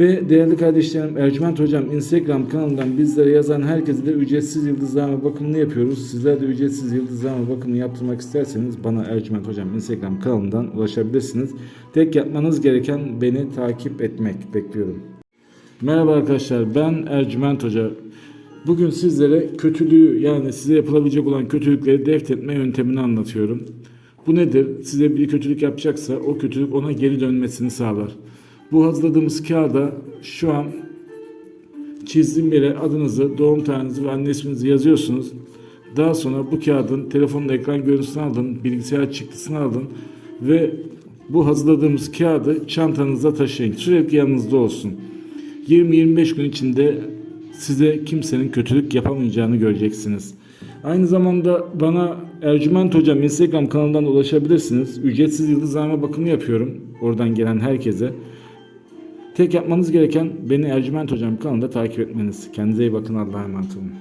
Ve değerli kardeşlerim Ercüment Hocam Instagram kanalından bizlere yazan herkese de ücretsiz yıldızlama bakımını yapıyoruz. Sizler de ücretsiz yıldızlama bakımını yaptırmak isterseniz bana Ercüment Hocam Instagram kanalından ulaşabilirsiniz. Tek yapmanız gereken beni takip etmek. Bekliyorum. Merhaba arkadaşlar ben Ercüment Hoca. Bugün sizlere kötülüğü yani size yapılabilecek olan kötülükleri defnetme yöntemini anlatıyorum. Bu nedir? Size bir kötülük yapacaksa o kötülük ona geri dönmesini sağlar. Bu hazırladığımız kağıda şu an çizdiğim yere adınızı, doğum tarihinizi ve anne isminizi yazıyorsunuz. Daha sonra bu kağıdın telefonun ekran görüntüsünü alın, bilgisayar çıktısını alın ve bu hazırladığımız kağıdı çantanızda taşıyın. Sürekli yanınızda olsun. 20-25 gün içinde size kimsenin kötülük yapamayacağını göreceksiniz. Aynı zamanda bana Ercüment Hocam Instagram kanalından ulaşabilirsiniz. Ücretsiz yıldızlama bakımı yapıyorum. Oradan gelen herkese. Tek yapmanız gereken beni Ercüment Hocam kanalında takip etmeniz. Kendinize iyi bakın. Allah'a emanet olun.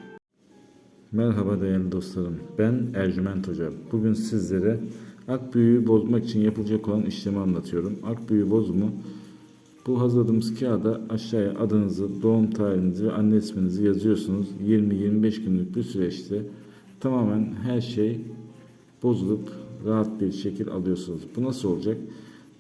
Merhaba değerli dostlarım. Ben Ercüment Hoca. Bugün sizlere ak büyüğü bozmak için yapılacak olan işlemi anlatıyorum. Ak büyüğü bozumu bu hazırladığımız kağıda aşağıya adınızı, doğum tarihinizi ve anne isminizi yazıyorsunuz. 20-25 günlük bir süreçte tamamen her şey bozulup rahat bir şekil alıyorsunuz. Bu nasıl olacak?